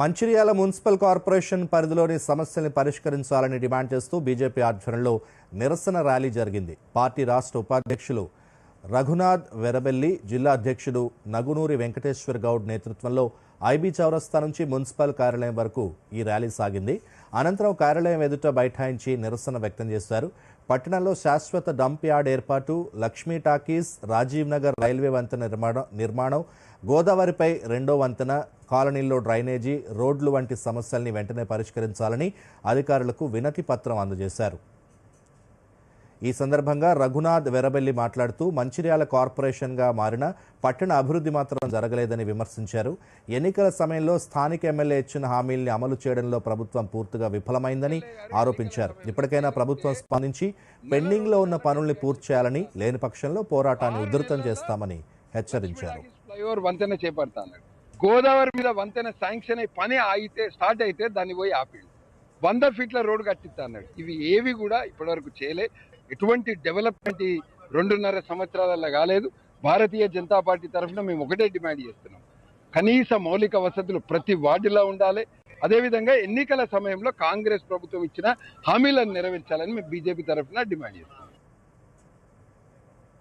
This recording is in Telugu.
మంచిర్యాల మున్సిపల్ కార్పొరేషన్ పరిధిలోని సమస్యల్ని పరిష్కరించాలని డిమాండ్ చేస్తూ బీజేపీ ఆధ్వర్యంలో నిరసన ర్యాలీ జరిగింది. పార్టీ రాష్ట్ర ఉపాధ్యక్షులు రఘునాథ్ వెరబెల్లి జిల్లా అధ్యక్షుడు నగునూరి వెంకటేశ్వర్ గౌడ్ నేతృత్వంలో ఐబీ చౌరస్తా నుంచి మున్సిపల్ కార్యాలయం వరకు ఈ ర్యాలీ సాగింది. అనంతరం కార్యాలయం ఎదుట బైఠాయించి నిరసన వ్యక్తం చేశారు. పట్టణంలో శాశ్వత డంప్ యార్డ్ ఏర్పాటు లక్ష్మీ టాకీస్ రాజీవ్ నగర్ రైల్వే వంతెన నిర్మాణం నిర్మాణం గోదావరిపై రెండో వంతెన కాలనీల్లో డ్రైనేజీ రోడ్లు వంటి సమస్యల్ని వెంటనే పరిష్కరించాలని అధికారులకు వినతి పత్రం అందజేశారు. ఈ సందర్భంగా రఘునాథ్ వెరబెల్లి మాట్లాడుతూ మంచిర్యాల కార్పొరేషన్గా మారిన పట్టణ అభివృద్ధి మాత్రం జరగలేదని విమర్శించారు. ఎన్నికల సమయంలో స్థానిక ఎమ్మెల్యే ఇచ్చిన హామీల్ని అమలు చేయడంలో ప్రభుత్వం పూర్తిగా విఫలమైందని ఆరోపించారు. ఇప్పటికైనా ప్రభుత్వం స్పందించి పెండింగ్లో ఉన్న పనుల్ని పూర్తి చేయాలని లేని పక్షంలో పోరాటాన్ని ఉధృతం చేస్తామని హెచ్చరించారు. వంతెన చేపడతాను. గోదావరి మీద వంతెన శాంక్షన్ అయి పని ఆగితే స్టార్ట్ అయితే దాన్ని పోయి ఆపిండు వంద ఫీట్ల రోడ్డు కట్టిస్తా అన్నాడు. ఇవి ఏవి కూడా ఇప్పటివరకు చేయలే. ఎటువంటి డెవలప్మెంట్ ఈ రెండున్నర సంవత్సరాలలో కాలేదు. భారతీయ జనతా పార్టీ తరఫున మేము ఒకటే డిమాండ్ చేస్తున్నాం. కనీస మౌలిక వసతులు ప్రతి వార్డులో ఉండాలి. అదేవిధంగా ఎన్నికల సమయంలో కాంగ్రెస్ ప్రభుత్వం ఇచ్చిన హామీలను నెరవేర్చాలని మేము బీజేపీ తరఫున డిమాండ్ చేస్తున్నాం.